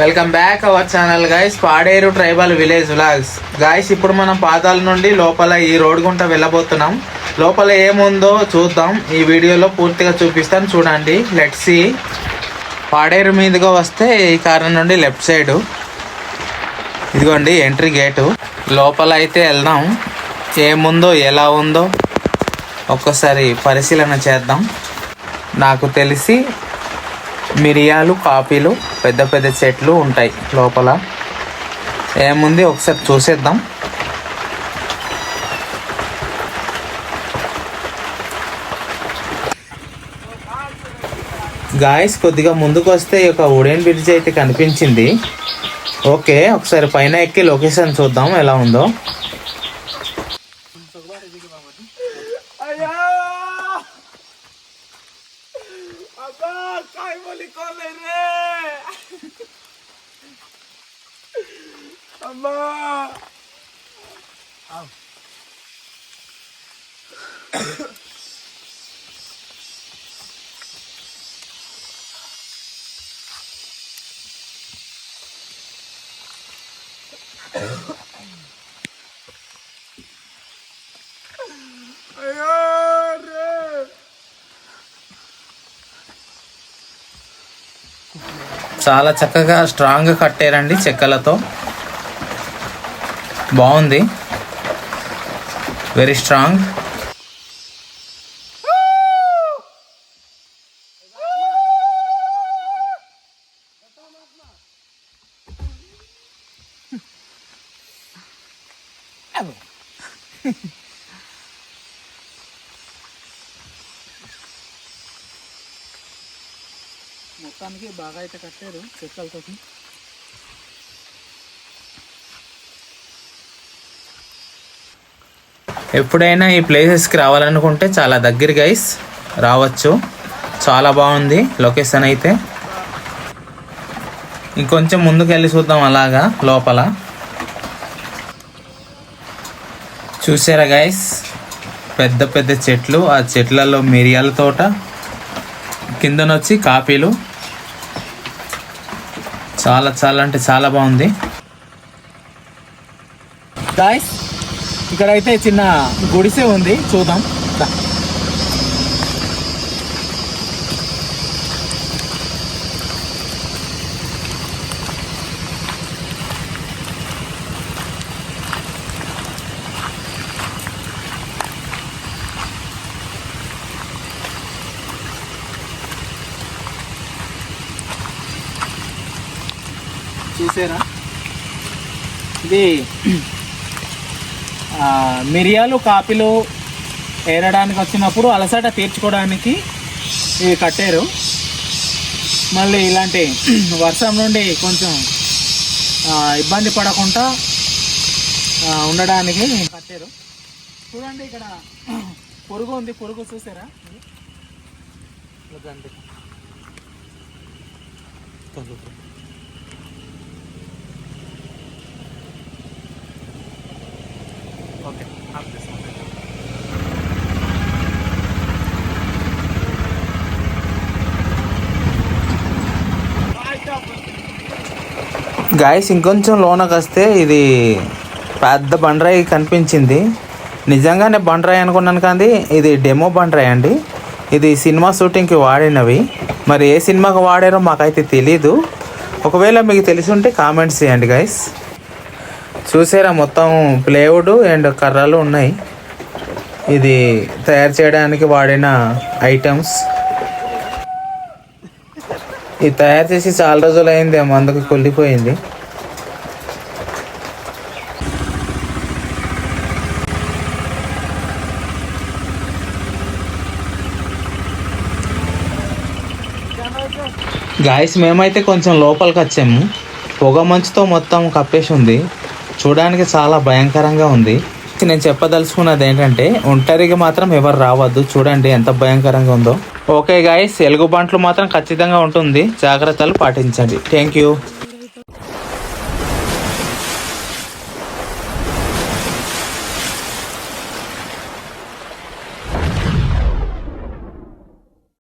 Welcome back our channel guys Paderu tribal village vlogs guys ఇప్పుడు మనం పాదాల నుండి లోపల ఈ రోడ్ గుంట వెళ్ళబోతున్నాం. లోపల ఏముందో చూద్దాం. ఈ వీడియోలో పూర్తిగా చూపిస్తాను. చూడండి. లెట్ సి పాడేరు మీదుగా వస్తే ఈ కారణం నుండి లెఫ్ట్ సైడ్ ఇదిగోండి ఎంట్రీ గేటు లోపల అయితే వెళ్దాం. ఏముందో ఎలా ఉందో ఒక్కసారి పరిశీలన చేద్దాం. నాకు తెలిసి మిరియాలు కాఫీలు పెద్ద పెద్ద చెట్లు ఉంటాయి లోపల. ఏముంది? ఒకసారి చూసేద్దాం. గాయస్ కొద్దిగా ముందుకు వస్తే ఈ యొక్క ఉడెన్ బ్రిడ్జ్ అయితే కనిపించింది. ఓకే ఒకసారి పైన ఎక్కి లొకేషన్ చూద్దాం ఎలా ఉందో. আবার কাই কলে রে আম্মা Oh. చాలా చక్కగా స్ట్రాంగ్ కట్టారండి చెక్కలతో. బాగుంది. వెరీ స్ట్రాంగ్ మొత్తానికి బాగా అయితే కట్టారు చెక్కలతో ఎప్పుడైనా ఈ ప్లేసెస్కి రావాలనుకుంటే చాలా దగ్గర గైస్ రావచ్చు. చాలా బాగుంది లొకేషన్ అయితే. ఇంకొంచెం ముందుకు వెళ్ళి చూద్దాం అలాగా లోపల. చూసారా గైస్ పెద్ద పెద్ద చెట్లు ఆ చెట్లలో మిరియాల తోట కిందనొచ్చి కాపీలు. చాలా చాలా అంటే చాలా బాగుంది. గాయస్ ఇక్కడ అయితే చిన్న గుడిసె ఉంది చూద్దాం. చూసారా? ఇది మిరియాలు కాపీలు ఏరడానికి వచ్చినప్పుడు అలసట తీర్చుకోవడానికి ఇవి కట్టారు. మళ్ళీ ఇలాంటి వర్షం నుండి కొంచెం ఇబ్బంది పడకుండా ఉండడానికి కట్టారు. చూడండి ఇక్కడ పురుగు ఉంది పురుగు చూసారా? ఇదిగోండి. ఓకే. గాయస్ ఇంకొంచెం లోనకు వస్తే ఇది పెద్ద బండరాయి కనిపించింది. నిజంగానే బండరాయి అనుకున్నాను కానీ ఇది డెమో బండరాయి అండి. ఇది సినిమా షూటింగ్కి వాడినవి. మరి ఏ సినిమాకి వాడారో మాకైతే తెలీదు. ఒకవేళ మీకు తెలిసి ఉంటే కామెంట్స్ చేయండి గాయస్ చూసారా మొత్తం ప్లేవుడ్ అండ్ కర్రలు ఉన్నాయి. ఇది తయారు చేయడానికి వాడిన ఐటమ్స్. ఇది తయారు చేసి చాలా రోజులు అయింది అందుకు కుళ్ళిపోయింది. గాయస్ మేమైతే కొంచెం లోపలికి వచ్చాము. పొగ మంచుతో మొత్తం కప్పేసి ఉంది. చూడడానికి చాలా భయంకరంగా ఉంది. నేను చెప్పదలుచుకున్నది ఏంటంటే ఒంటరిగా మాత్రం ఎవరు రావద్దు. చూడండి ఎంత భయంకరంగా ఉందో. ఓకే గాయస్ ఎలుగు బంట్లు మాత్రం ఖచ్చితంగా ఉంటుంది. జాగ్రత్తలు పాటించండి. Thank you